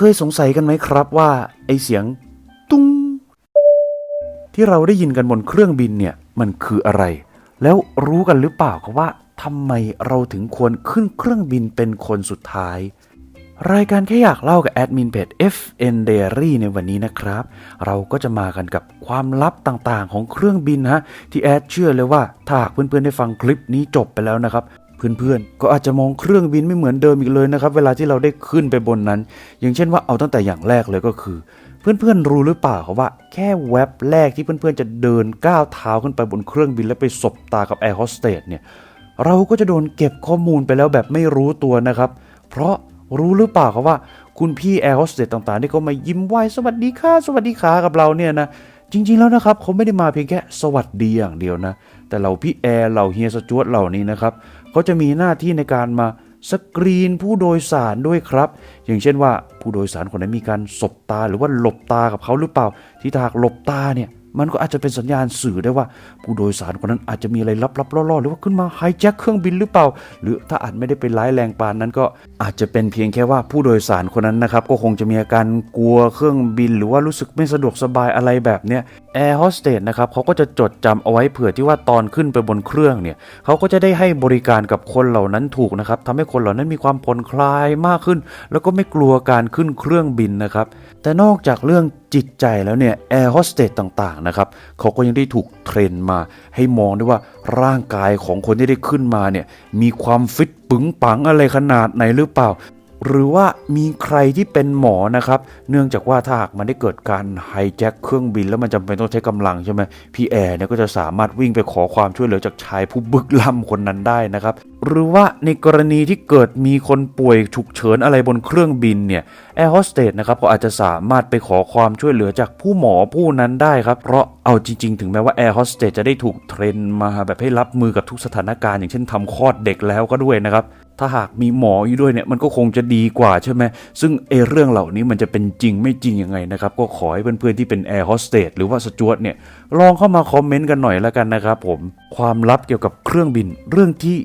เคยสงสัยกันไหมครับว่า ไอเสียง ตุ้ง ที่เราได้ยินกันบนเครื่องบินเนี่ย มันคืออะไร แล้วรู้กันหรือเปล่าครับว่าทำไมเราถึงควรขึ้นเครื่องบินเป็นคนสุดท้าย รายการแค่อยากเล่ากับแอดมินเพจ FN Diary ในวันนี้นะครับ เราก็จะมากันกับความลับต่างๆ ของเครื่องบินฮะที่แอดเชื่อเลยว่าถ้าหากเพื่อนๆได้ฟังคลิปนี้จบไปแล้วนะครับ เพื่อนๆ ก็อาจจะมองเครื่องบินไม่เหมือนเดิมอีกเลยนะครับ เวลาที่เราได้ขึ้นไปบนนั้น อย่างเช่นว่าเอาตั้งแต่อย่างแรกเลยก็คือ เพื่อนๆรู้หรือเปล่าครับว่า แค่แว็บแรกที่เพื่อนๆจะเดินก้าวเท้าขึ้นไปบนเครื่องบินแล้วไปสบตากับแอร์โฮสเตสเนี่ยเราก็จะโดนเก็บข้อมูลไปแล้วแบบไม่รู้ตัวนะครับ เพราะรู้หรือเปล่าครับว่าคุณพี่แอร์โฮสเตสต่างๆที่เขามายิ้มไหวสวัสดีค่ะสวัสดีค่ะกับเราเนี่ยนะจริงๆแล้วนะครับเขาไม่ได้มาเพียงแค่สวัสดีอย่างเดียวนะ แต่เราพี่แอร์เราเฮียสจวตเหล่านี้นะครับ เขาจะมีหน้าที่ในการมาสกรีนผู้โดยสารด้วยครับ อย่างเช่นว่าผู้โดยสารคนนั้นมีการสบตาหรือว่าหลบตากับเขาหรือเปล่า ที่ถ้าหากหลบตาเนี่ย มันก็อาจจะเป็นสัญญาณสื่อได้ว่า ผู้โดยสารคนนั้นอาจจะมีอะไรลับๆล่อๆหรือว่าขึ้นมาไฮแจ็คเครื่องบินหรือเปล่า หรือถ้าอาจไม่ได้เป็นร้ายแรงปานนั้นก็อาจจะเป็นเพียงแค่ว่าผู้โดยสารคนนั้นนะครับก็คงจะมีอาการกลัวเครื่องบิน หรือว่ารู้สึกไม่สะดวกสบายอะไรแบบเนี้ยแอร์โฮสเตสนะครับเขาก็จะจดจำเอาไว้เผื่อที่ว่าตอนขึ้นไปบนเครื่องเนี่ยเขาก็จะได้ให้บริการกับคนเหล่านั้นถูกนะครับทำให้คนเหล่านั้นมีความผ่อนคลายมากขึ้น แล้วก็ไม่กลัวการขึ้นเครื่องบินนะครับแต่นอกจากเรื่องจิตใจแล้วเนี่ยแอร์โฮสเตสต่างๆนะครับเขาก็ยังได้ถูกเทรนมาให้มองด้วยว่าร่างกายของคนที่ได้ขึ้นมาเนี่ยมีความฟิตปึงปังอะไรขนาดไหนหรือเปล่า หรือว่ามีใครที่เป็นหมอนะครับ เนื่องจากว่าถ้าหากมันได้เกิดการไฮแจ็คเครื่องบินแล้วมันจำเป็นต้องใช้กำลังใช่ไหมพี่แอร์เนี่ยก็จะสามารถวิ่งไปขอความช่วยเหลือจากชายผู้บึกล่ำคนนั้นได้นะครับ หรือว่าในกรณีที่เกิดมีคนป่วยฉุกเฉินอะไรบนเครื่องบินเนี่ยแอร์โฮสเตสนะครับก็อาจจะสามารถไปขอความช่วยเหลือจากผู้หมอผู้นั้นได้ครับเพราะเอาจริง ๆ ถึงแม้ว่าแอร์โฮสเตสจะได้ถูกเทรนมาแบบให้รับมือกับทุกสถานการณ์ อย่างเช่นทำคลอดเด็กแล้วก็ด้วยนะครับ ถ้าหากมีหมออยู่ด้วยเนี่ยมันก็คงจะดีกว่าใช่ไหมซึ่งเอเรื่องเหล่านี้มันจะเป็นจริงไม่จริงยังไงนะครับ ก็ขอให้เพื่อนๆที่เป็นแอร์โฮสเตสหรือว่าสจวตเนี่ยลองเข้ามาคอมเมนต์กันหน่อยแล้วกันนะครับผมความลับเกี่ยวกับเครื่องบินเรื่องที่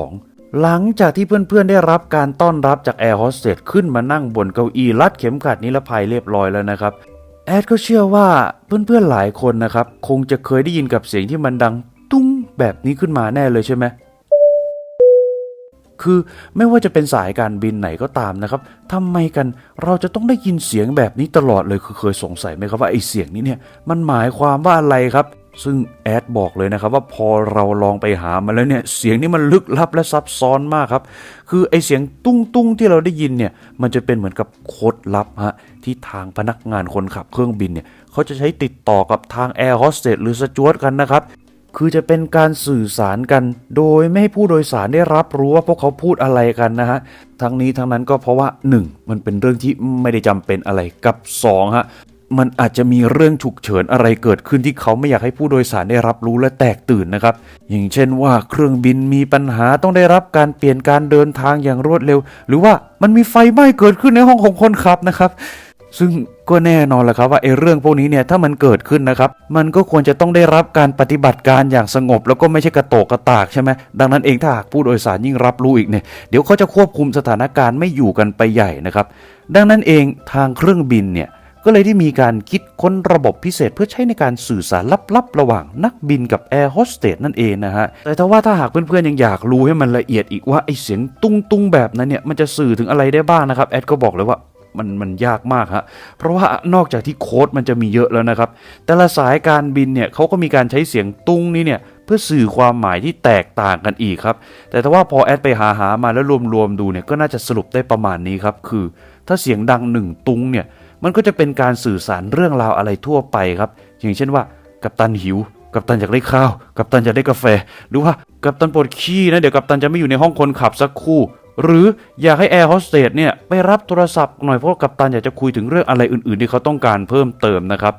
2หลังจากที่เพื่อนๆได้รับการต้อนรับจากแอร์โฮสเตสขึ้นมานั่งบนเก้าอี้รัดเข็มขัดนิรภัยเรียบร้อยแล้วนะครับ แอดก็เชื่อว่าเพื่อนๆหลายคนนะครับ คงจะเคยได้ยินกับเสียงที่มันดังตุ้งแบบนี้ขึ้นมาแน่เลยใช่ไหม คือไม่ว่าจะเป็นสายการบินไหนก็ตามนะครับทำไมกันเราจะต้องได้ยินเสียงแบบนี้ตลอดเลยคือเคยสงสัยไหมครับว่าไอ้เสียงนี้เนี่ยมันหมายความว่าอะไรครับ ซึ่งแอดบอกเลยนะครับว่าพอเราลองไปหามาแล้วเนี่ยเสียงนี้มันลึกลับและซับซ้อนมากครับ คือไอ้เสียงตุ้งตุ้งๆที่เราได้ยินเนี่ยมันจะเป็นเหมือนกับโคดลับฮะที่ทางพนักงานคนขับเครื่องบินเนี่ยเขาจะใช้ติดต่อกับทางแอร์โฮสเตสหรือสจวตกันนะครับ คือจะเป็นการสื่อสารกัน โดยไม่ให้ผู้โดยสารได้รับรู้ว่าพวกเขาพูดอะไรกันนะฮะ ทั้งนี้ทั้งนั้นก็เพราะว่า 1. มันเป็นเรื่องที่ไม่ได้จำเป็นอะไรกับ2ฮะมันอาจจะมีเรื่องฉุกเฉินอะไรเกิดขึ้นที่เขาไม่อยากให้ผู้โดยสารได้รับรู้และแตกตื่นนะครับ อย่างเช่นว่าเครื่องบินมีปัญหาต้องได้รับการเปลี่ยนการเดินทางอย่างรวดเร็ว หรือว่ามันมีไฟไหม้เกิดขึ้นในห้องของคนขับนะครับ ซึ่งก็แน่นอนแหละครับว่าไอ้เรื่องพวกนี้เนี่ยถ้ามันเกิดขึ้นนะครับ มันก็ควรจะต้องได้รับการปฏิบัติการอย่างสงบ แล้วก็ไม่ใช่กระโตกกระตากใช่ไหมดังนั้นเองถ้าหากผู้โดยสารยิ่งรับรู้อีกเนี่ยเดี๋ยวเขาจะควบคุมสถานการณ์ไม่อยู่กันไปใหญ่นะครับ ดังนั้นเองทางเครื่องบินเนี่ยก็เลยได้มีการคิดค้นระบบพิเศษเพื่อใช้ในการสื่อสารลับๆ ระหว่างนักบินกับแอร์โฮสเตสนั่นเองนะฮะ แต่ถ้าว่าถ้าหากเพื่อนๆ ยังอยากรู้ให้มันละเอียดอีกว่าไอ้เสียงตุ้งๆ แบบนั้นเนี่ย มันจะสื่อถึงอะไรได้บ้างนะครับ แอดก็บอกเลยว่า มันมันยากมากฮะเพราะว่านอกจากที่โค้ดมันจะมีเยอะแล้วนะครับ แต่ละสายการบินเนี่ยเขาก็มีการใช้เสียงตุ้งนี้เนี่ยเพื่อสื่อความหมายที่แตกต่างกันอีกครับ แต่ถ้าว่าพอแอดไปหาหามาแล้วรวมๆดูเนี่ยก็น่าจะสรุปได้ประมาณนี้ครับ คือถ้าเสียงดังหนึ่งตุ้งเนี่ยมันก็จะเป็นการสื่อสารเรื่องราวอะไรทั่วไปครับ อย่างเช่นว่ากัปตันหิวกัปตันอยากได้ข้าว กัปตันอยากได้กาแฟ หรือว่ากัปตันปวดขี้นะ เดี๋ยวกัปตันจะไม่อยู่ในห้องคนขับสักครู่ หรืออยากให้แอร์โฮสเตสเนี่ยไปรับโทรศัพท์หน่อยเพราะกัปตันอยากจะคุยถึงเรื่องอะไรอื่น ๆ ที่เขาต้องการเพิ่มเติมนะครับ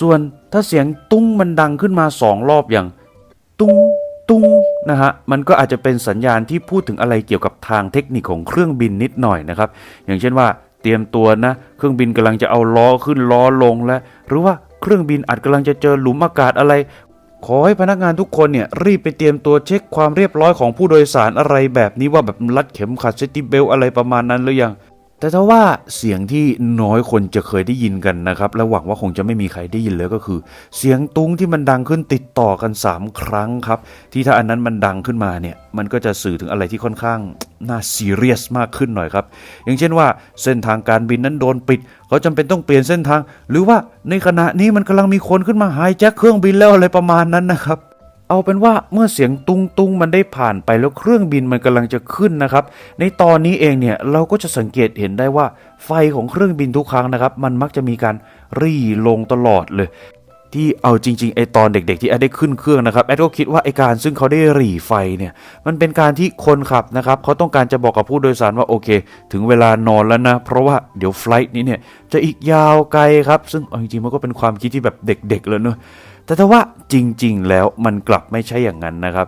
ส่วนถ้าเสียงตุ้งมันดังขึ้นมาสองรอบอย่าง ตุ้งตุ้งนะฮะมันก็อาจจะเป็นสัญญาณที่พูดถึงอะไรเกี่ยวกับทางเทคนิคของเครื่องบินนิดหน่อยนะครับอย่างเช่นว่าเตรียมตัวนะเครื่องบินกำลังจะเอาล้อขึ้นล้อลงและหรือว่าเครื่องบินอาจกำลังจะเจอหลุมอากาศอะไร ขอให้พนักงานทุกคนเนี่ยรีบไปเตรียมตัวเช็คความเรียบร้อยของผู้โดยสารอะไรแบบนี้ว่าแบบรัดเข็มขัดเซติเบลอะไรประมาณนั้นหรือยัง แต่ถ้าว่าเสียงที่น้อยคนจะเคยได้ยินกันนะครับและหวังว่าคงจะไม่มีใครได้ยินเลยก็คือ เสียงตุ้งที่มันดังขึ้นติดต่อกัน 3 ครั้งครับ ที่ถ้าอันนั้นมันดังขึ้นมาเนี่ย มันก็จะสื่อถึงอะไรที่ค่อนข้างน่าซีเรียสมากขึ้นหน่อยครับ อย่างเช่นว่าเส้นทางการบินนั้นโดนปิด เขาจำเป็นต้องเปลี่ยนเส้นทาง หรือว่าในขณะนี้มันกำลังมีคนขึ้นมาไฮแจ็คเครื่องบินแล้วอะไรประมาณนั้นนะครับ เอาเป็นว่าเมื่อเสียงตุงตุงมันได้ผ่านไปแล้วเครื่องบินมันกำลังจะขึ้นนะครับ ในตอนนี้เองเนี่ยเราก็จะสังเกตเห็นได้ว่าไฟของเครื่องบินทุกครั้งนะครับ มันมักจะมีการรี่ลงตลอดเลย ที่เอาจริงๆไอตอนเด็ก ๆ ที่แอดได้ขึ้นเครื่องนะครับแอดก็คิดว่าไอการซึ่งเขาได้หรี่ไฟเนี่ยมันเป็นการที่คนขับนะครับเขาต้องการจะบอกกับผู้โดยสารว่าโอเค ถึงเวลานอนแล้วนะ เพราะว่าเดี๋ยวไฟล์นี้เนี่ยจะอีกยาวไกลครับ ซึ่งเอาจริงๆมันก็เป็นความคิดที่แบบเด็ก ๆ เลยเนอะ แต่ถ้าว่าจริง ๆ แล้วมันกลับไม่ใช่อย่างนั้นนะครับ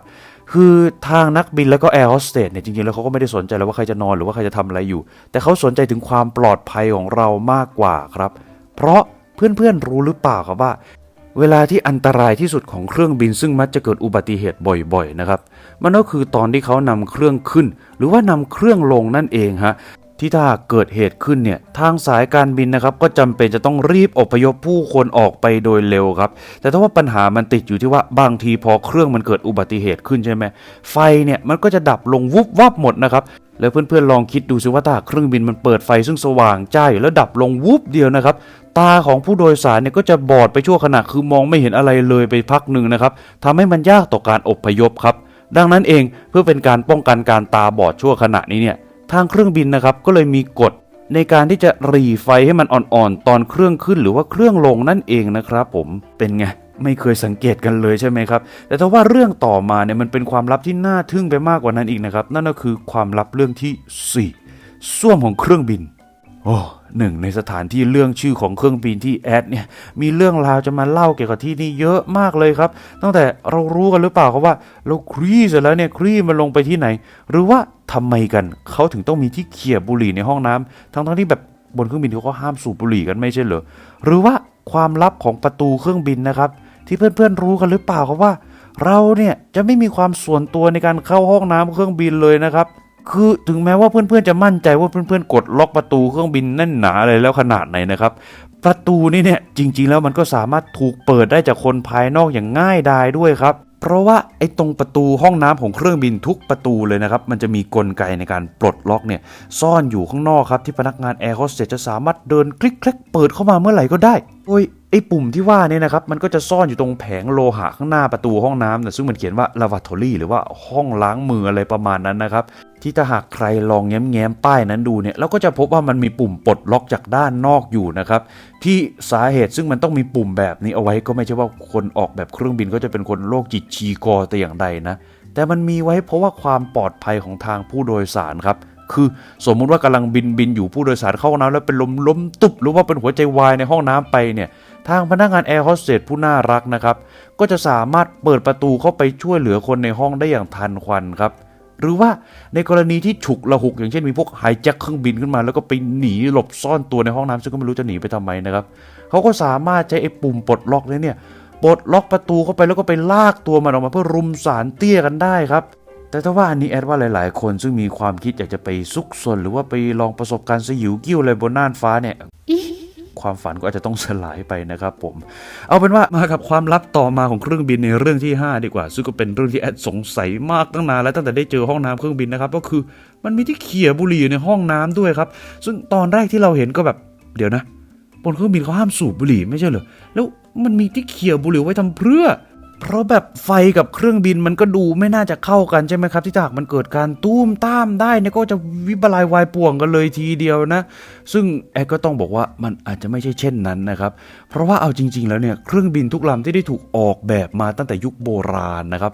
คือทางนักบินแล้วก็แอร์โฮสเตสเนี่ยจริง ๆ แล้วเขาก็ไม่ได้สนใจแล้วว่าใครจะนอนหรือว่าใครจะทำอะไรอยู่ แต่เขาสนใจถึงความปลอดภัยของเรามากกว่าครับ เพราะเพื่อนๆรู้หรือเปล่าครับว่าเวลาที่อันตรายที่สุดของเครื่องบินซึ่งมักจะเกิดอุบัติเหตุบ่อยๆนะครับ มันก็คือตอนที่เขานำเครื่องขึ้น หรือว่านำเครื่องลงนั่นเองฮะ ที่ถ้าเกิดเหตุขึ้นเนี่ยทางสายการบินนะครับก็จำเป็นจะต้องรีบอพยพผู้คนออกไปโดยเร็วครับ แต่ถ้าว่าปัญหามันติดอยู่ที่ว่าบางทีพอเครื่องมันเกิดอุบัติเหตุขึ้นใช่ไหมไฟเนี่ยมันก็จะดับลงวุบวับหมดนะครับแล้วเพื่อนๆลองคิดดูสิว่าถ้าเครื่องบินมันเปิดไฟซึ่งสว่างจ้าอยู่แล้วดับลงวุบเดียวนะครับตาของผู้โดยสารเนี่ยก็จะบอดไปชั่วขณะคือมองไม่เห็นอะไรเลยไปพักหนึ่งนะครับทำให้มันยากต่อการอพยพครับดังนั้นเองเพื่อเป็นการป้องกันการตาบอดชั่วขณะนี้เนี่ย ทางเครื่องบินนะครับก็เลยมีกฎในการที่จะรีไฟให้มันอ่อนๆ ตอนเครื่องขึ้นหรือว่าเครื่องลงนั่นเองนะครับผมเป็นไงไม่เคยสังเกตกันเลยใช่ไหมครับ แต่ถ้าว่าเรื่องต่อมาเนี่ยมันเป็นความลับที่น่าทึ่งไปมากกว่านั้นอีกนะครับ นั่นก็คือความลับเรื่องที่ 4 ส้วมของเครื่องบิน โอ้หนึ่งในสถานที่เรื่องชื่อของเครื่องบินที่แอดเนี่ยมีเรื่องราวจะมาเล่าเกี่ยวกับที่นี่เยอะมากเลยครับ ตั้งแต่เรารู้กันหรือเปล่าครับว่าเราครีเสร็จแล้วเนี่ยครีมันลงไปที่ไหน หรือว่า ทำไมกันเขาถึงต้องมีที่เขี่ยบุหรี่ในห้องน้ำทั้งทั้งๆที่แบบบนเครื่องบินเขาก็ห้ามสูบบุหรี่กันไม่ใช่เหรอหรือว่าความลับของประตูเครื่องบินนะครับ ที่เพื่อนๆรู้กันหรือเปล่าครับว่า เราเนี่ยจะไม่มีความส่วนตัวในการเข้าห้องน้ำเครื่องบินเลยนะครับ คือถึงแม้ว่าเพื่อนๆจะมั่นใจว่าเพื่อนๆกดล็อกประตูเครื่องบินแน่นหนาอะไรแล้วขนาดไหนนะครับประตูนี่เนี่ยจริงๆแล้วมันก็สามารถถูกเปิดได้จากคนภายนอกอย่างง่ายดายด้วยครับ เพราะว่าไอ้ตรงประตูห้องน้ำของเครื่องบินทุกประตูเลยนะครับ มันจะมีกลไกในการปลดล็อกเนี่ยซ่อนอยู่ข้างนอกครับที่พนักงานแอร์โฮสเตสจะสามารถเดินคลิกๆเปิดเข้ามาเมื่อไหร่ก็ได้โอ้ยไอ้ปุ่มที่ว่าเนี่ยนะครับ มันก็จะซ่อนอยู่ตรงแผงโลหะข้างหน้าประตูห้องน้ำนะซึ่งมันเขียนว่า lavatory หรือว่าห้องล้างมืออะไรประมาณนั้นนะครับ ที่ถ้าหากใครลองแง้มแง้มๆป้ายนั้นดูเนี่ยเราก็จะพบว่ามันมีปุ่มปลดล็อกจากด้านนอกอยู่นะครับ ที่สาเหตุซึ่งมันต้องมีปุ่มแบบนี้เอาไว้ก็ไม่ใช่ว่าคนออกแบบเครื่องบินก็จะเป็นคนโรคจิตชีกอแต่อย่างใดนะแต่มันมีไว้เพราะว่าความปลอดภัยของทางผู้โดยสารครับ คือสมมุติว่ากำลังบินบินอยู่ผู้โดยสารเข้าห้องน้ำแล้วเป็นลมล้มตุบหรือว่าเป็นหัวใจวายในห้องน้ำไปเนี่ยทางพนักงานแอร์โฮสเตสผู้น่ารักนะครับ ก็จะสามารถเปิดประตูเข้าไปช่วยเหลือคนในห้องได้อย่างทันควันครับ หรือว่าในกรณีที่ฉุกละหุก อย่างเช่นมีพวกไฮแจ็คเครื่องบินขึ้นมาแล้วก็ไปหนีหลบซ่อนตัวในห้องน้ำซึ่งก็ไม่รู้จะหนีไปทำไมนะครับเขาก็สามารถใช้ไอ้ปุ่มปลดล็อกนี้เนี่ยปลดล็อกประตูเข้าไปแล้วก็ไปลากตัวมันออกมาเพื่อรุมสารเตี้ยกันได้ครับ แต่ถ้าว่าอันนี้แอดว่าหลาย ๆ คนซึ่งมีความคิดอยากจะไปซุกซนหรือว่าไปลองประสบการณ์สยิวกิ้วอะไรบนน่านฟ้าเนี่ยความฝันก็อาจจะต้องสลายไปนะครับผม เอาเป็นว่ามากับความลับต่อมาของเครื่องบินในเรื่องที่ 5 ดีกว่า ซึ่งก็เป็นเรื่องที่แอดสงสัยมากตั้งนานแล้วตั้งแต่ได้เจอห้องน้ำเครื่องบินนะครับก็คือมันมีที่เขี่ยบุหรี่อยู่ในห้องน้ำด้วยครับ ซึ่งตอนแรกที่เราเห็นก็แบบเดี๋ยวนะ บนเครื่องบินเขาห้ามสูบบุหรี่ไม่ใช่เหรอแล้วมันมีที่เขี่ยบุหรี่ไว้ทำเพื่อ เพราะแบบไฟกับเครื่องบินมันก็ดูไม่น่าจะเข้ากันใช่ไหมครับ ที่ถ้าหากมันเกิดการตุ้มต้ามได้เนี่ยก็จะวิบลายวายป่วงกันเลยทีเดียวนะ ซึ่งแอดก็ต้องบอกว่ามันอาจจะไม่ใช่เช่นนั้นนะครับ เพราะว่าเอาจริง ๆ แล้วเนี่ยเครื่องบินทุกลำที่ได้ถูกออกแบบมาตั้งแต่ยุคโบราณนะครับ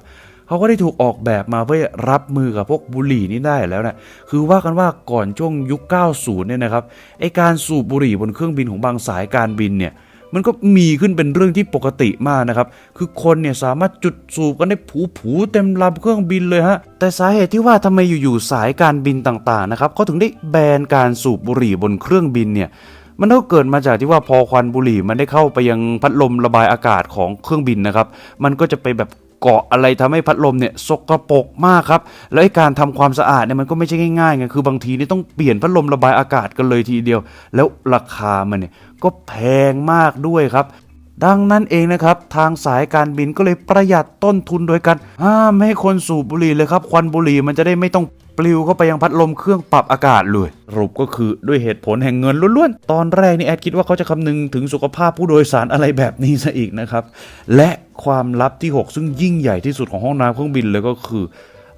เขาก็ได้ถูกออกแบบมาเพื่อรับมือกับพวกบุหรี่นี่ได้แล้วนะ คือว่ากันว่าก่อนช่วงยุค 90 เนี่ยนะครับ ไอการสูบบุหรี่บนเครื่องบินของบางสายการบินเนี่ย มันก็มีขึ้นเป็นเรื่องที่ปกติมากนะครับ คือคนเนี่ยสามารถจุดสูบกันได้ผูผูๆเต็มลำเครื่องบินเลยฮะ แต่สาเหตุที่ว่าทำไมอยู่ๆสายการบินต่างๆนะครับเขาถึงได้แบนการสูบบุหรี่บนเครื่องบินเนี่ยมันก็เกิดมาจากที่ว่าพอควันบุหรี่มันได้เข้าไปยังพัดลมระบายอากาศของเครื่องบินนะครับ มันก็จะไปแบบ เกาะอะไรทำให้พัดลมเนี่ยสกรปรกมากครับ แล้วการทำความสะอาดเนี่ยมันก็ไม่ใช่ง่ายๆไงคือบางทีนี่ต้องเปลี่ยนพัดลมระบายอากาศกันเลยทีเดียว แล้วราคามันเนี่ยก็แพงมากด้วยครับดังนั้นเองนะครับทางสายการบินก็เลยประหยัดต้นทุนโดยการห้ามให้คนสูบบุหรี่เลยครับ ควันบุหรี่มันจะได้ไม่ต้อง ปลิวเข้าไปยังพัดลมเครื่องปรับอากาศเลยสรุปก็คือด้วยเหตุผลแห่งเงินล้วนๆ ตอนแรกนี่แอดคิดว่าเขาจะคำนึงถึงสุขภาพผู้โดยสารอะไรแบบนี้ซะอีกนะครับ และความลับที่ 6 ซึ่งยิ่งใหญ่ที่สุดของห้องน้ำเครื่องบินเลยก็คือ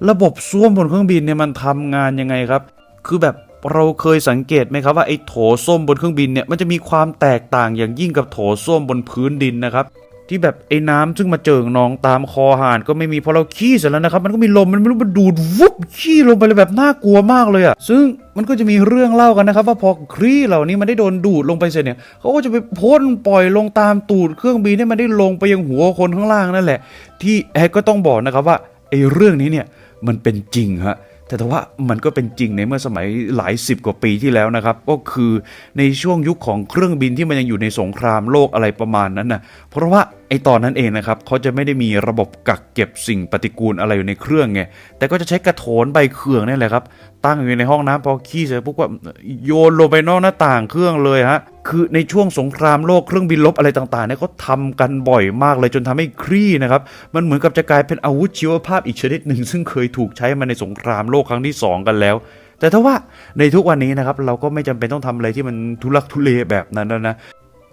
ระบบซ่วมบนเครื่องบินเนี่ยมันทำงานยังไงครับ คือแบบเราเคยสังเกตไหมครับว่าไอ้โถส้วมบนเครื่องบินเนี่ยมันจะมีความแตกต่างอย่างยิ่งกับโถส้วมบนพื้นดินนะครับ ที่แบบไอ้น้ำซึ่งมาเจิ่งนองตามคอหานก็ไม่มีพอเราขี้เสร็จแล้วนะครับ มันก็มีลมมันไม่รู้มันดูดวุบขี้ลงไปเลยแบบน่ากลัวมากเลยอะ่ะซึ่งมันก็จะมีเรื่องเล่ากันนะครับ ว่าพอขี้เหล่านี้มันได้โดนดูดลงไปเสร็จเนี่ยเขาก็จะไปพ่นปล่อยลงตามตูดเครื่องบินให้มันได้ลงไปยังหัวคนข้างล่างนั่นแหละ ที่แอดก็ต้องบอกนะครับว่าไอ้เรื่องนี้เนี่ยมันเป็นจริงฮะ แต่แต่ว่ามันก็เป็นจริงในเมื่อสมัยหลายสิบกว่าปีที่แล้วนะครับ ก็คือในช่วงยุคของเครื่องบินที่มันยังอยู่ในสงครามโลกอะไรประมาณนั้นนะเพราะว่าไอตอนนั้นเองนะครับเขาจะไม่ได้มีระบบกักเก็บสิ่งปฏิกูลอะไรอยู่ในเครื่องไงแต่ก็จะใช้กระโถนใบเครื่องนี่แหละครับตั้งอยู่ในห้องน้ำพอขี้เสร็จปุ๊บก็โยนลงไปนอกหน้าต่างเครื่องเลยฮะ คือในช่วงสงครามโลกเครื่องบินลบอะไรต่างๆเนี่ยเขาทำกันบ่อยมากเลยจนทำให้ครี่นะครับ มันเหมือนกับจะกลายเป็นอาวุธชีวภาพอีกชนิดหนึ่ง ซึ่งเคยถูกใช้มาในสงครามโลกครั้งที่ 2 กันแล้ว แต่ถ้าว่าในทุกวันนี้นะครับ เราก็ไม่จำเป็นต้องทำอะไรที่มันทุลักทุเลแบบนั้นแล้วนะ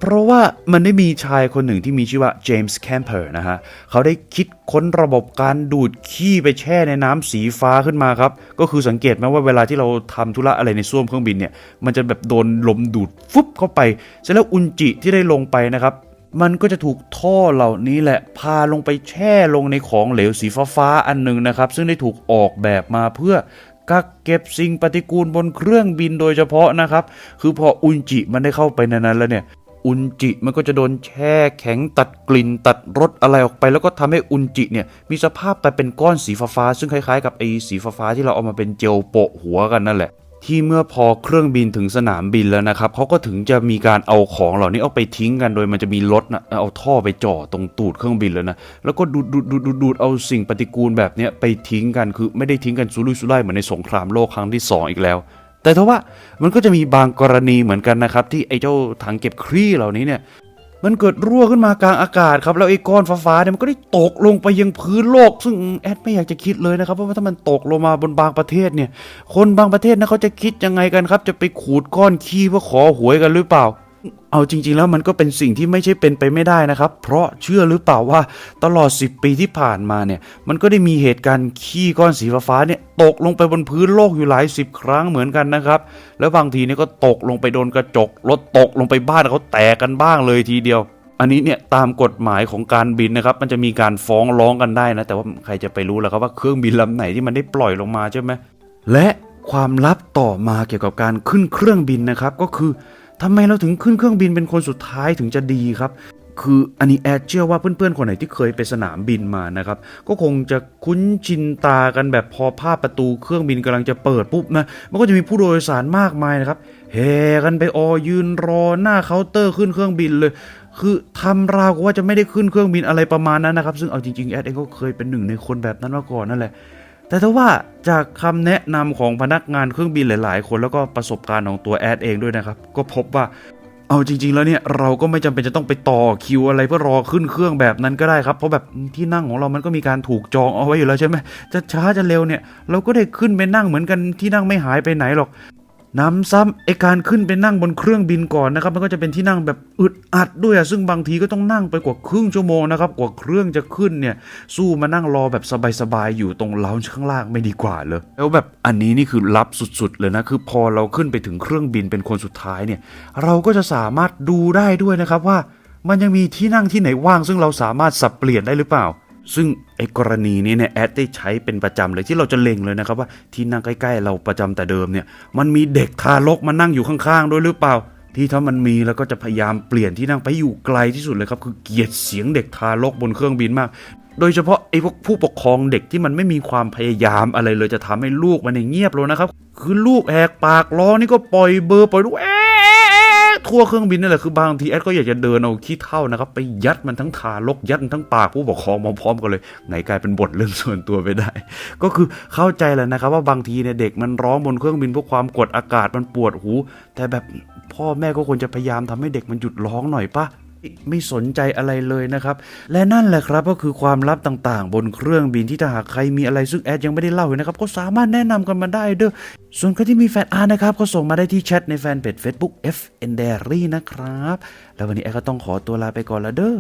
เพราะว่ามันได้มีชายคนหนึ่งที่มีชื่อว่าเจมส์แคมเปอร์นะฮะ เขาได้คิดค้นระบบการดูดขี้ไปแช่ในน้ำสีฟ้าขึ้นมาครับ ก็คือสังเกตไหมว่าเวลาที่เราทำธุระอะไรในส้วมเครื่องบินเนี่ย มันจะแบบโดนลมดูดฟุบเข้าไป เสร็จแล้วอุจจิที่ได้ลงไปนะครับ มันก็จะถูกท่อเหล่านี้แหละ พาลงไปแช่ลงในของเหลวสีฟ้าๆอันหนึ่งนะครับ ซึ่งได้ถูกออกแบบมาเพื่อกักเก็บสิ่งปฏิกูลบนเครื่องบินโดยเฉพาะนะครับ คือพออุจจิมันได้เข้าไปในนั้นแล้วเนี่ย อุนจิมันก็จะโดนแช่แข็งตัดกลิ่น ตัดรสอะไรออกไป แล้วก็ทำให้อุนจิเนี่ยมีสภาพกลายเป็นก้อนสีฟ้าๆซึ่งคล้ายๆ กับไอ้สีฟ้าๆที่เราเอามาเป็นเจลโปะหัวกันนั่นแหละที่เมื่อพอเครื่องบินถึงสนามบินแล้วนะครับเขาก็ถึงจะมีการเอาของเหล่านี้เอาไปทิ้งกันโดยมันจะมีรถนะเอาท่อไปจ่อตรงตูดเครื่องบินแล้วนะแล้วก็ดูดดูดดูดดูดดูดเอาสิ่งปฏิกูลแบบเนี้ยไปทิ้งกันคือไม่ได้ทิ้งกันสุรุ่ยสุร่ายเหมือนในสงครามโลกครั้งที่สองอีกแล้ว แต่ทว่ามันก็จะมีบางกรณีเหมือนกันนะครับ ที่ไอ้เจ้าถังเก็บครี่เหล่านี้เนี่ย มันเกิดรั่วขึ้นมากลางอากาศครับ แล้วไอ้ก้อนฟ้าๆเนี่ยมันก็ได้ตกลงไปยังพื้นโลก ซึ่งแอดไม่อยากจะคิดเลยนะครับว่าถ้ามันตกลงมาบนบางประเทศเนี่ย คนบางประเทศนะเขาจะคิดยังไงกันครับ จะไปขูดก้อนขี้เพื่อขอหวยกันหรือเปล่า เอาจริง ๆ แล้วมันก็เป็นสิ่งที่ไม่ใช่เป็นไปไม่ได้นะครับ เพราะเชื่อหรือเปล่าว่าตลอด 10 ปีที่ผ่านมาเนี่ย มันก็ได้มีเหตุการณ์ขี้ก้อนสีฟ้าเนี่ยตกลงไปบนพื้นโลกอยู่หลายสิบครั้งเหมือนกันนะครับ แล้วบางทีเนี่ยก็ตกลงไปโดนกระจกรถตกลงไปบ้านเขาแตกกันบ้างเลยทีเดียวอันนี้เนี่ยตามกฎหมายของการบินนะครับ มันจะมีการฟ้องร้องกันได้นะ แต่ว่าใครจะไปรู้ล่ะครับว่าเครื่องบินลำไหนที่มันได้ปล่อยลงมาใช่ไหมและความลับต่อมาเกี่ยวกับการขึ้นเครื่องบินนะครับ ก็คือ ทำไมเราถึงขึ้นเครื่องบินเป็นคนสุดท้ายถึงจะดีครับ คืออันนี้แอดเชื่อว่าเพื่อนๆ คนไหนที่เคยไปสนามบินมานะครับ ก็คงจะคุ้นชินตากันแบบพอภาพประตูเครื่องบินกำลังจะเปิดปุ๊บนะ มันก็จะมีผู้โดยสารมากมายนะครับแห่กันไปออยืนรอหน้าเคาน์เตอร์ขึ้นเครื่องบินเลย คือทำราวกับว่าจะไม่ได้ขึ้นเครื่องบินอะไรประมาณนั้นนะครับ ซึ่งเอาจริงๆแอดเองก็เคยเป็นหนึ่งในคนแบบนั้นมาก่อนนั่นแหละ แต่ถ้าว่าจากคำแนะนำของพนักงานเครื่องบินหลายๆ คนแล้วก็ประสบการณ์ของตัวแอดเองด้วยนะครับ ก็พบว่าเอาจริง ๆ แล้วเนี่ยเราก็ไม่จำเป็นจะต้องไปต่อคิวอะไรเพื่อรอขึ้นเครื่องแบบนั้นก็ได้ครับ เพราะแบบที่นั่งของเรามันก็มีการถูกจองเอาไว้อยู่แล้วใช่ไหมจะช้าจะเร็วเนี่ยเราก็ได้ขึ้นไปนั่งเหมือนกันที่นั่งไม่หายไปไหนหรอก น้ำซ้ำไอการขึ้นไปนั่งบนเครื่องบินก่อนนะครับ มันก็จะเป็นที่นั่งแบบอึดอัดด้วยอะซึ่งบางทีก็ต้องนั่งไปกว่าครึ่งชั่วโมงนะครับ กว่าเครื่องจะขึ้นเนี่ย สู้มานั่งรอแบบสบายๆอยู่ตรงเลาข้างล่างไม่ดีกว่าเลยแล้วแบบอันนี้นี่คือลับสุดๆเลยนะคือพอเราขึ้นไปถึงเครื่องบินเป็นคนสุดท้ายเนี่ย เราก็จะสามารถดูได้ด้วยนะครับว่า มันยังมีที่นั่งที่ไหนว่าง ซึ่งเราสามารถสับเปลี่ยนได้หรือเปล่า ซึ่งไอ้กรณีนี้เนี่ยแอดได้ใช้เป็นประจำเลยที่เราจะเล็งเลยนะครับว่าที่นั่งใกล้ ๆ เราประจำแต่เดิมเนี่ยมันมีเด็กทารกมานั่งอยู่ข้างๆด้วยหรือเปล่า ที่ถ้ามันมีแล้วก็จะพยายามเปลี่ยนที่นั่งไปอยู่ไกลที่สุดเลยครับคือเกลียดเสียงเด็กทารกบนเครื่องบินมาก โดยเฉพาะไอ้พวกผู้ปกครองเด็กที่มันไม่มีความพยายามอะไรเลยจะทำให้ลูกมันเงียบเลยนะครับ คือลูกแหกปากร้องนี่ก็ปล่อยเบอร์ปล่อยลูกเอ๊ะเอ๊ะเอ๊ะ ทั่วเครื่องบินนี่แหละคือบางทีแอดก็อยากจะเดินเอาขี้เท่านะครับ ไปยัดมันทั้งทารกยัดทั้งปากผู้ปกครองมาพร้อมกันเลย ไหนกลายเป็นบทเรื่องส่วนตัวไปได้ ก็คือเข้าใจแหละนะครับ ว่าบางทีเนี่ยเด็กมันร้องบนเครื่องบินเพราะความกดอากาศมันปวดหู แต่แบบพ่อแม่ก็ควรจะพยายามทำให้เด็กมันหยุดร้องหน่อยปะ ไม่สนใจอะไรเลยนะครับ และนั่นแหละครับก็คือความลับต่างๆ บนเครื่องบินที่ถ้าหากใครมีอะไรซึ่งแอดยังไม่ได้เล่าเลยนะครับ ก็สามารถแนะนำกันมาได้เด้อส่วนใครที่มีแฟนอาร์นะครับ ก็ส่งมาได้ที่แชทในแฟนเพจ Facebook F n d a r y นะครับ แล้ววันนี้แอดก็ต้องขอตัวลาไปก่อนละเด้อ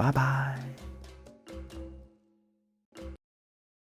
บ๊ายบาย